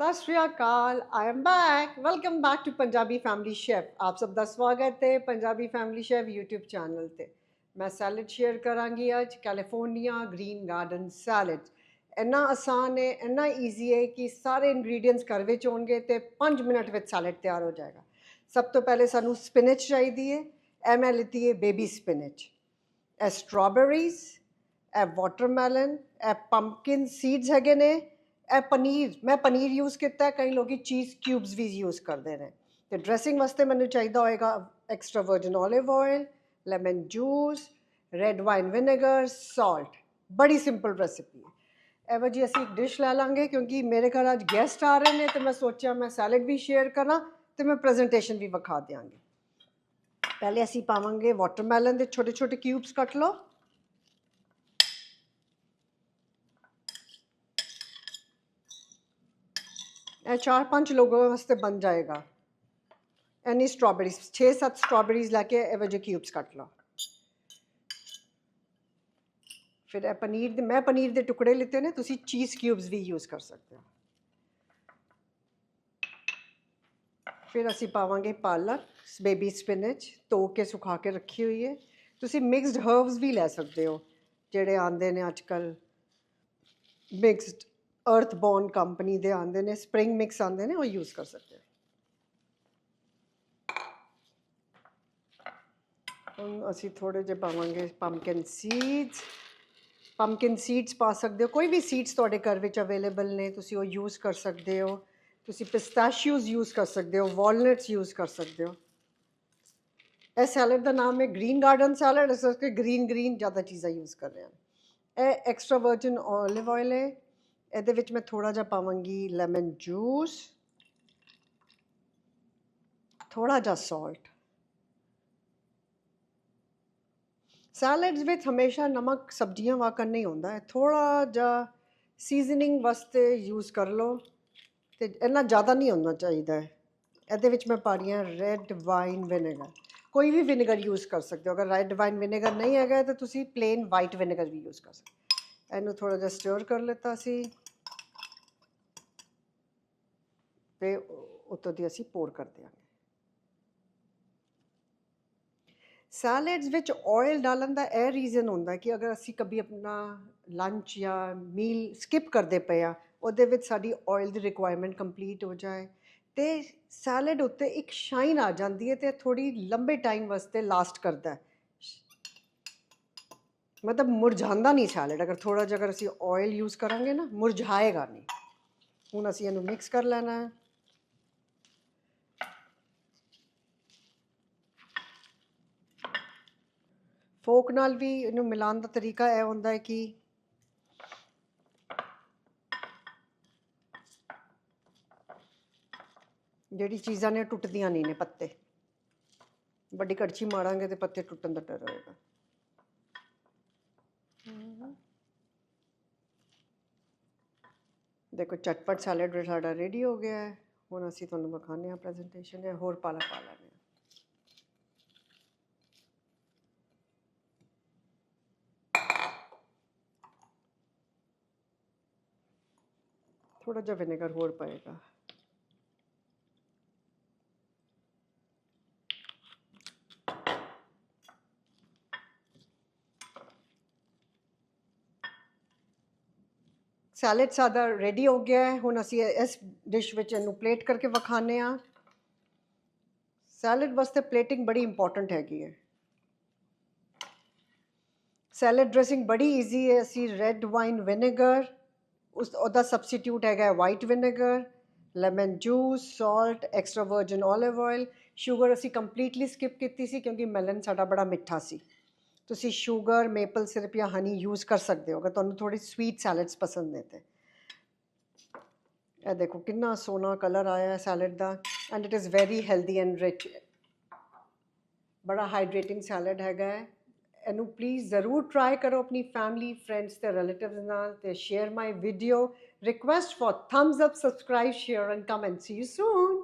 ਸਤਿ ਸ਼੍ਰੀ ਅਕਾਲ I am back welcome back to Punjabi family chef ਆਪ ਸਭ ਦਾ ਸਵਾਗਤ ਹੈ Punjabi family chef YouTube channel ਤੇ। ਮੈਂ ਸੈਲਡ ਸ਼ੇਅਰ ਕਰਾਂਗੀ ਅੱਜ ਕੈਲੀਫੋਰਨੀਆ ਗ੍ਰੀਨ ਗਾਰਡਨ ਸੈਲਡ ਇੰਨਾ ਆਸਾਨ ਹੈ, ਇੰਨਾ ਈਜ਼ੀ ਹੈ ਕਿ ਸਾਰੇ ਇੰਗਰੀਡੀਅੰਟਸ ਘਰ ਵਿੱਚ ਹੋਣਗੇ ਤੇ 5 ਮਿੰਟ ਵਿੱਚ ਸੈਲਡ ਤਿਆਰ ਹੋ ਜਾਏਗਾ। ਸਭ ਤੋਂ ਪਹਿਲੇ ਸਾਨੂੰ ਸਪਿਨਚ ਚਾਹੀਦੀ ਹੈ। ਇਹ ਮੈਂ ਲਿੱਤੀ ਹੈ ਬੇਬੀ ਸਪਿਨਚ ਇਹ ਸਟ੍ਰਾਬੇਰੀਜ਼ ਇਹ ਵਾਟਰਮੈਲਨ ਇਹ ਪੰਪਕਿਨ ਸੀਡਸ ਹੈਗੇ ਨੇ। ਇਹ ਪਨੀਰ ਮੈਂ ਪਨੀਰ ਯੂਜ਼ ਕੀਤਾ ਹੈ, ਕਈ ਲੋਕੀ ਚੀਜ਼ ਕਿਊਬਸ ਵੀ ਯੂਜ਼ ਕਰਦੇ ਨੇ ਤੇ ਡਰੈਸਿੰਗ ਵਾਸਤੇ ਮੈਨੂੰ ਚਾਹੀਦਾ ਹੋਏਗਾ extra virgin olive oil lemon juice red wine vinegar salt ਬੜੀ ਸਿੰਪਲ ਰੈਸਿਪੀ ਹੈ ਐਵੇਂ ਜੀ ਅਸੀਂ ਇੱਕ ਡਿਸ਼ ਲੈ ਲਾਂਗੇ ਕਿਉਂਕਿ ਮੇਰੇ ਘਰ ਅੱਜ ਗੈਸਟ ਆ ਰਹੇ ਨੇ ਤੇ ਮੈਂ ਸੋਚਿਆ ਮੈਂ ਸੈਲਡ ਵੀ ਸ਼ੇਅਰ ਕਰਾਂ ਤੇ ਮੈਂ ਪ੍ਰੈਜੈਂਟੇਸ਼ਨ ਵੀ ਵਿਖਾ ਦਿਆਂਗੀ ਪਹਿਲੇ ਅਸੀਂ ਪਾਵਾਂਗੇ ਵਾਟਰਮੈਲਨ ਦੇ ਛੋਟੇ ਛੋਟੇ ਕਿਊਬਸ ਕੱਟ ਲਓ ਇਹ ਚਾਰ ਪੰਜ ਲੋਕਾਂ ਵਾਸਤੇ ਬਣ ਜਾਏਗਾ। ਐਨੀ ਸਟ੍ਰਾਬੇਰੀਜ਼ 6-7 ਸਟ੍ਰਾਬੇਰੀਜ਼ ਲੈ ਕੇ ਇਹੋ ਜਿਹੇ ਕਿਊਬਸ ਕੱਟ ਲਓ। ਫਿਰ ਇਹ ਪਨੀਰ ਦੇ ਮੈਂ ਪਨੀਰ ਦੇ ਟੁਕੜੇ ਲਿੱਤੇ ਨੇ, ਤੁਸੀਂ ਚੀਜ਼ ਕਿਊਬਸ ਵੀ ਯੂਜ਼ ਕਰ ਸਕਦੇ ਹੋ। ਫਿਰ ਅਸੀਂ ਪਾਵਾਂਗੇ ਪਾਲਕ ਬੇਬੀ ਸਪਿਨਚ ਧੋ ਕੇ ਸੁਖਾ ਕੇ ਰੱਖੀ ਹੋਈ ਹੈ। ਤੁਸੀਂ ਮਿਕਸਡ ਹਰਬਸ ਵੀ ਲੈ ਸਕਦੇ ਹੋ, ਜਿਹੜੇ ਆਉਂਦੇ ਨੇ ਅੱਜ ਕੱਲ ਮਿਕਸਡ ਅਰਥ ਬੌਨ ਕੰਪਨੀ ਦੇ ਆਉਂਦੇ ਨੇ ਸਪ੍ਰਿੰਗ ਮਿਕਸ ਆਉਂਦੇ ਨੇ ਉਹ ਯੂਜ਼ ਕਰ ਸਕਦੇ ਹੋ ਹੁਣ ਅਸੀਂ ਥੋੜੇ ਜਿਹੇ ਪਾਵਾਂਗੇ ਪੰਪਕਿਨ ਸੀਡਸ ਪੰਪਕਿਨ ਸੀਡਸ ਪਾ ਸਕਦੇ ਹੋ ਕੋਈ ਵੀ ਸੀਡਸ ਤੁਹਾਡੇ ਘਰ ਵਿੱਚ ਅਵੇਲੇਬਲ ਨੇ ਤੁਸੀਂ ਉਹ ਯੂਜ਼ ਕਰ ਸਕਦੇ ਹੋ ਤੁਸੀਂ ਪਿਸਤਾਸ਼ੀਓਜ਼ ਯੂਜ਼ ਕਰ ਸਕਦੇ ਹੋ ਵਾਲਨਟਸ ਯੂਜ਼ ਕਰ ਸਕਦੇ ਹੋ ਇਹ ਸੈਲਡ ਦਾ ਨਾਮ ਹੈ ਗ੍ਰੀਨ ਗਾਰਡਨ ਸੈਲਡ ਇਸ ਕਰਕੇ ਗ੍ਰੀਨ ਗ੍ਰੀਨ ਜ਼ਿਆਦਾ ਚੀਜ਼ਾਂ ਯੂਜ਼ ਕਰ ਰਹੇ ਹਾਂ ਇਹ ਐਕਸਟਰਾ ਵਰਜਨ 올ਿਵ ਆਇਲ ਹੈ ਇਹਦੇ ਵਿੱਚ ਮੈਂ ਥੋੜਾ ਜਿਹਾ ਪਾਵਾਂਗੀ ਲੈਮਨ ਜੂਸ ਥੋੜਾ ਜਿਹਾ ਸਾਲਟ ਸੈਲਡਸ ਵਿੱਚ ਹਮੇਸ਼ਾ ਨਮਕ ਸਬਜ਼ੀਆਂ ਵਾਕਨ ਨਹੀਂ ਹੁੰਦਾ ਹੈ ਥੋੜਾ ਜਿਹਾ ਸੀਜ਼ਨਿੰਗ ਵਾਸਤੇ ਯੂਜ਼ ਕਰ ਲਓ, ਤੇ ਇੰਨਾ ਜ਼ਿਆਦਾ ਨਹੀਂ ਹੋਣਾ ਚਾਹੀਦਾ। ਹੈ ਇਹਦੇ ਵਿੱਚ ਮੈਂ ਪਾ ਰਹੀ ਹਾਂ ਰੈੱਡ ਵਾਈਨ ਵਿਨੇਗਰ ਕੋਈ ਵੀ ਵਿਨੇਗਰ ਯੂਜ਼ ਕਰ ਸਕਦੇ ਹੋ, ਅਗਰ ਰੈੱਡ ਵਾਈਨ ਵਿਨੇਗਰ ਨਹੀਂ ਹੈਗਾ, ਤਾਂ ਤੁਸੀਂ ਪਲੇਨ ਵਾਈਟ ਵਿਨੇਗਰ ਵੀ ਯੂਜ਼ ਕਰ ਸਕਦੇ ਹੋ। ਇਹਨੂੰ ਥੋੜਾ ਜਿਹਾ ਸਟਰ ਕਰ ਲਿੱਤਾ ਸੀ। ਤੇ ਉੱਤੋਂ ਦੀ ਅਸੀਂ ਪੋਰ ਕਰ ਦਿਆਂਗੇ। ਸੈਲਡਸ ਵਿੱਚ ਆਇਲ ਡਾਲਣ ਦਾ ਇਹ ਰੀਜ਼ਨ ਹੁੰਦਾ ਕਿ ਅਗਰ ਅਸੀਂ ਕभी ਆਪਣਾ ਲੰਚ ਜਾਂ ਮੀਲ ਸਕਿਪ ਕਰਦੇ ਪਏ ਆ, ਉਹਦੇ ਵਿੱਚ ਸਾਡੀ ਆਇਲ ਦੀ ਰਿਕੁਆਇਰਮੈਂਟ ਕੰਪਲੀਟ ਹੋ ਜਾਏ। ਤੇ ਸੈਲਡ ਉੱਤੇ ਇੱਕ ਸ਼ਾਈਨ ਆ ਜਾਂਦੀ ਹੈ ਤੇ ਥੋੜੀ ਲੰਬੇ ਟਾਈਮ ਵਾਸਤੇ ਲਾਸਟ ਕਰਦਾ ਹੈ। ਮਤਲਬ ਮੁਰਝਾਉਂਦਾ ਨਹੀਂ ਸੈਲਡ ਅਗਰ ਥੋੜਾ ਜਿਹਾ ਅਗਰ ਅਸੀਂ ਆਇਲ ਯੂਜ਼ ਕਰਾਂਗੇ ਨਾ, ਮੁਰਝਾਏਗਾ ਨਹੀਂ। ਹੁਣ ਅਸੀਂ ਇਹਨੂੰ ਮਿਕਸ ਕਰ ਲੈਣਾ ਹੈ। ਫੋਕ ਨਾਲ ਵੀ ਇਹਨੂੰ ਮਿਲਾਉਣ ਦਾ ਤਰੀਕਾ ਇਹ ਹੁੰਦਾ ਹੈ ਕਿ ਜਿਹੜੀ ਚੀਜ਼ਾਂ ਨੇ ਟੁੱਟਦੀਆਂ ਨਹੀਂ ਨੇ ਪੱਤੇ। ਵੱਡੀ ਕੜਛੀ ਮਾਰਾਂਗੇ ਤੇ ਪੱਤੇ ਟੁੱਟਣ ਦਾ ਡਰ ਹੋਏਗਾ। ਦੇਖੋ, ਚਟਪਟ ਸੈਲਡ ਸਾਡਾ ਰੈਡੀ ਹੋ ਗਿਆ ਹੈ। ਹੁਣ ਅਸੀਂ ਤੁਹਾਨੂੰ ਵਿਖਾਉਂਦੇ ਹਾਂ ਪ੍ਰੈਜੈਂਟੇਸ਼ਨ ਹੈ ਹੋਰ ਪਾਲਾ ਪਾ ਲੈਂਦੇ ਹਾਂ। ਥੋੜਾ ਜਿਹਾ ਵਿਨੇਗਰ ਹੋਰ ਪਏਗਾ। ਸੈਲਡ ਸਾਡਾ ਰੈਡੀ ਹੋ ਗਿਆ ਹੈ। ਹੁਣ ਅਸੀਂ ਇਸ ਡਿਸ਼ ਵਿੱਚ ਇਹਨੂੰ ਪਲੇਟ ਕਰਕੇ ਵਿਖਾਣੇ ਆ ਸੈਲਡ ਵਾਸਤੇ ਪਲੇਟਿੰਗ ਬੜੀ ਇੰਪੋਰਟੈਂਟ ਹੈਗੀ ਹੈ। ਸੈਲਡ ਡ੍ਰੈਸਿੰਗ ਬੜੀ ਈਜ਼ੀ ਹੈ। ਅਸੀਂ ਰੈੱਡ ਵਾਈਨ ਵਿਨੇਗਰ, ਉਸ, ਉਹਦਾ ਸਬਸਟੀਟਿਊਟ ਹੈਗਾ white vinegar, lemon juice, salt, extra virgin olive oil. Sugar ਅਸੀਂ ਕੰਪਲੀਟਲੀ ਸਕਿਪ ਕੀਤੀ ਸੀ ਕਿਉਂਕਿ ਮੈਲਨ ਸਾਡਾ ਬੜਾ ਮਿੱਠਾ ਸੀ। ਤੁਸੀਂ ਸ਼ੂਗਰ ਮੇਪਲ ਸਿਰਪ ਜਾਂ ਹਨੀ ਯੂਜ਼ ਕਰ ਸਕਦੇ ਹੋ, ਅਗਰ ਤੁਹਾਨੂੰ ਥੋੜੀ ਸਵੀਟ ਸੈਲਡਸ ਪਸੰਦ ਨੇ ਤੇ। ਇਹ ਦੇਖੋ ਕਿੰਨਾ ਸੋਨਾ ਕਲਰ ਆਇਆ ਹੈ salad the and it is very healthy and rich ਬੜਾ ਹਾਈਡਰੇਟਿੰਗ ਸੈਲਡ ਹੈਗਾ ਹੈ। ਇਹਨੂੰ ਪਲੀਜ਼ ਜ਼ਰੂਰ ਟਰਾਈ ਕਰੋ ਆਪਣੀ ਫੈਮਿਲੀ ਫਰੈਂਡਸ ਤੇ ਰਿਲੇਟਿਵਸ ਨਾਲ ਤੇ share my video request for thumbs up subscribe share and comment see you soon